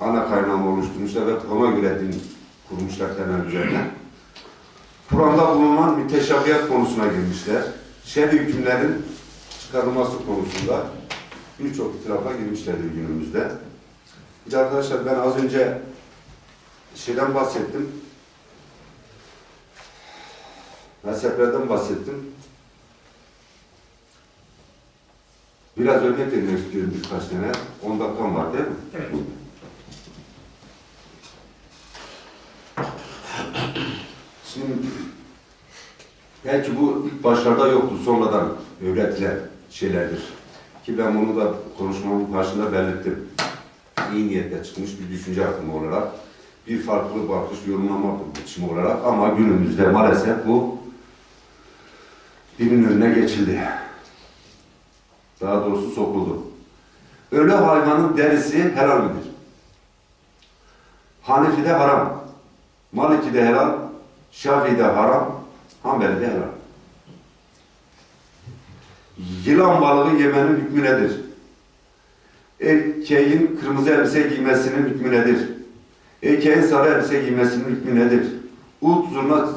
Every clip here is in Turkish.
ana kaynağını oluşturmuşlar ve ona göre din kurmuşlar temel üzerine. Kur'an'da bulunan müteşabiyat konusuna girmişler. Şer'i hükümlerin çıkarılması konusunda birçok itirafa girmişlerdir günümüzde. Bir arkadaşlar ben az önce şeyden bahsettim. Mezheplerden bahsettim. Biraz örnek vermek istiyorum birkaç tane. 10 dakikam var değil mi? Evet. Belki bu ilk başlarda yoktu, sonradan öğretilen şeylerdir. Ki ben bunu da konuşmamın başında belirttim. İyi niyetle çıkmış bir düşünce akımı olarak, bir farklı bakış, yorumlama biçimi olarak ama günümüzde maalesef bu dinin önüne geçildi. Daha doğrusu sokuldu. Ölü hayvanın derisi helal midir? Hanefi'de haram. Maliki'de helal, Şafii'de haram, Hanbeli'de helal. Yılan balığı yemenin hükmü nedir? Erkeğin kırmızı elbise giymesinin hükmü nedir? Erkeğin sarı elbise giymesinin hükmü nedir? Ut, zurna,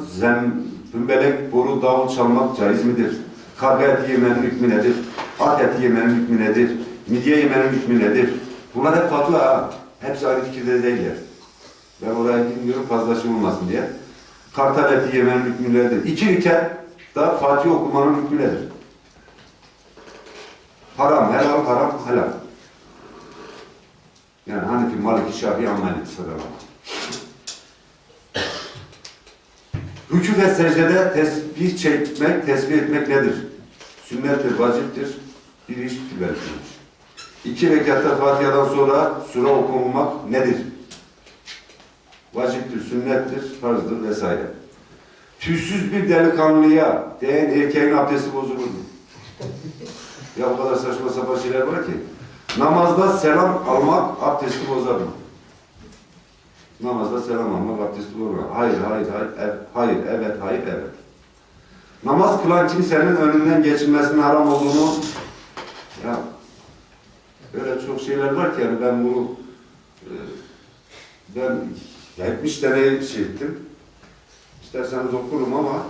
zembelek, boru, davul çalmak caiz midir? Karga eti yemenin hükmü nedir? At eti yemenin hükmü nedir? Midye yemenin hükmü nedir? Bunlar hep fatwa ha. Hepsi aynı fikirde değiller. Ben oraya gitmiyorum fazla şey olmasın diye. Kartal eti yemenin hükmü nedir? İki iken da Fatih okumanın hükmü nedir? Haram, helal, haram, helal. Yani Hanefi, Maliki, Şafii, Hanbeli sıralama. Rükû ve secdede tesbih çekmek, tesbih etmek nedir? Sünnettir, vaciptir. Bir iş belirtilmiş. İki rekatta Fatiha'dan sonra sure okunmak nedir? Vaciptir, sünnettir, farzdır vesaire. Tüysüz bir delikanlıya değen erkeğin abdesti bozulur mu? Ya o kadar saçma sapan şeyler var ki. Namazda selam almak abdesti bozar mı? Namazda selam almak abdesti bozar mı? Hayır, hayır, hayır, ev- hayır, evet, hayır, evet. Namaz kılan kimsenin önünden geçilmesinin haram olduğunu ya öyle çok şeyler var ki yani ben bunu e, ben 70 tane şey ettim. İsterseniz okurum ama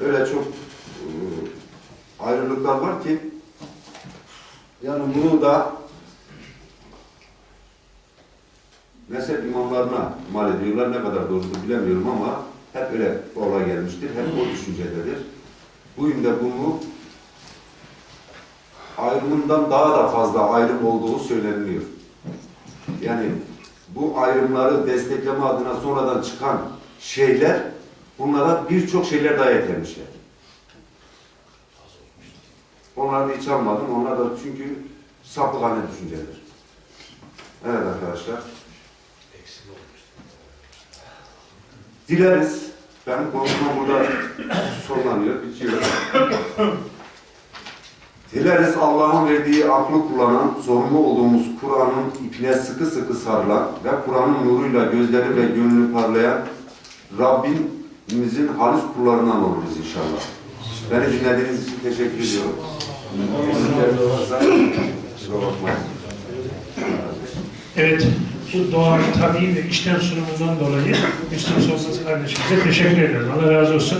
öyle çok e, ayrılıklar var ki yani bunu da mezhep imamlarına mal ediyorlar. Ne kadar doğrusu bilemiyorum ama hep öyle olay gelmiştir. Hep o düşüncededir. Bugün de bunu ayrımından daha da fazla ayrım olduğu söyleniliyor. Yani bu ayrımları destekleme adına sonradan çıkan şeyler bunlara birçok şeyler daha eklemişler. Onları hiç almadım. Onlar da çünkü sapıkhane düşünceler. Evet arkadaşlar. Dileriz. Benim konuşmam burada sonlanıyor, bitiyor. Dileriz Allah'ın verdiği aklı kullanan, sorumlu olduğumuz Kur'an'ın ipine sıkı sıkı sarılan ve Kur'an'ın nuruyla gözleri ve gönlü parlayan Rabbimizin halis kullarından oluruz inşallah. Beni dinlediğiniz için teşekkür ediyorum. Evet, bu doğal, tabii ve işten sunumundan dolayı Müslüm Sofrası kardeşimize teşekkür ederim. Allah razı olsun.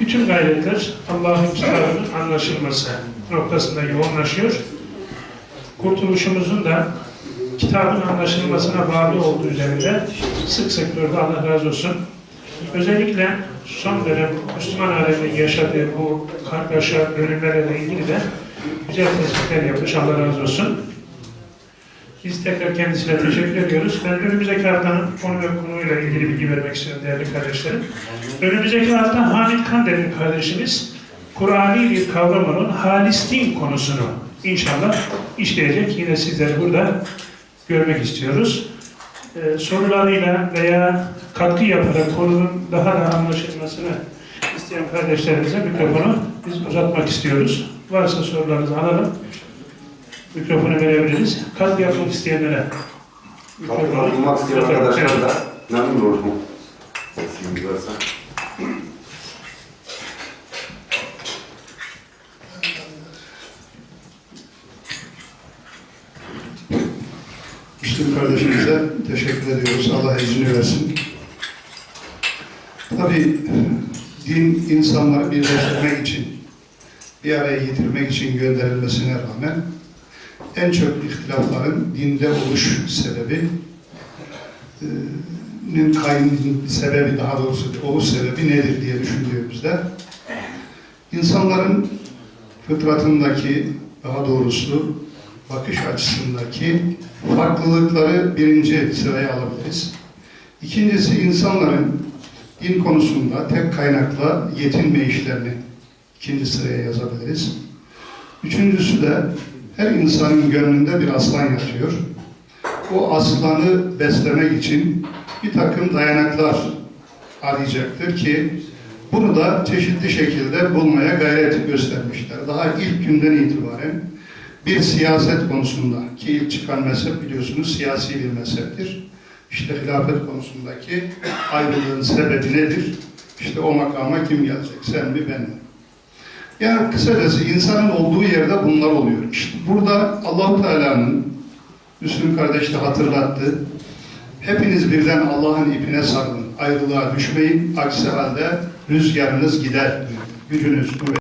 Bütün gayretler Allah'ın kitabının anlaşılması noktasında yoğunlaşıyor. Kurtuluşumuzun da kitabın anlaşılmasına bağlı olduğu üzerinde sık sık durdu. Allah razı olsun. Özellikle son dönem Müslüman aleminin yaşadığı bu kargaşa bölümlerle ilgili de güzel tespitler yapmış. Allah razı olsun. Biz tekrar kendisine teşekkür ediyoruz. Ben önümüzdeki haftanın konu ve konuyla ilgili bilgi vermek istiyorum değerli kardeşlerim. Önümüzdeki hafta Hamit Kandemir kardeşimiz Kur'an'i bir kavram olan halis din konusunu inşallah işleyecek. Yine sizleri burada görmek istiyoruz. Ee, sorularıyla veya katkı yaparak konunun daha da anlaşılmasını isteyen kardeşlerimize mikrofonu biz uzatmak istiyoruz. Varsa sorularınızı alalım. Mikrofonu verebiliriz. Katkı yapmak isteyenlere. Katkıda bulunmak isteyen arkadaşlar da memnun olurum. Sesimiz varsa. Müslüm kardeşim kardeşimize teşekkür ediyoruz. Allah izni versin. Tabii din insanları birleştirmek için, bir araya getirmek için gönderilmesine rağmen en çok ihtilafların dinde oluş sebebi e, nin sebebi daha doğrusu oluş sebebi nedir diye düşündüğümüzde insanların fıtratındaki daha doğrusu bakış açısındaki farklılıkları birinci sıraya alabiliriz. İkincisi insanların din konusunda tek kaynakla yetinme işlerini ikinci sıraya yazabiliriz. Üçüncüsü de her insanın gönlünde bir aslan yatıyor. O aslanı beslemek için bir takım dayanaklar arayacaktır ki bunu da çeşitli şekilde bulmaya gayret göstermişler. Daha ilk günden itibaren bir siyaset konusunda ki ilk çıkan mezhep biliyorsunuz siyasi bir mezheptir. İşte hilafet konusundaki ayrılığın sebebi nedir? İşte o makama kim gelecek? Sen mi ben mi? Yani kısacası insanın olduğu yerde bunlar oluyor. İşte burada Allahu Teala'nın Müslüm kardeş de hatırlattı. Hepiniz birden Allah'ın ipine sarılın. Ayrılığa düşmeyin. Aksi halde rüzgarınız gider. Gücünüz, kuvvetiniz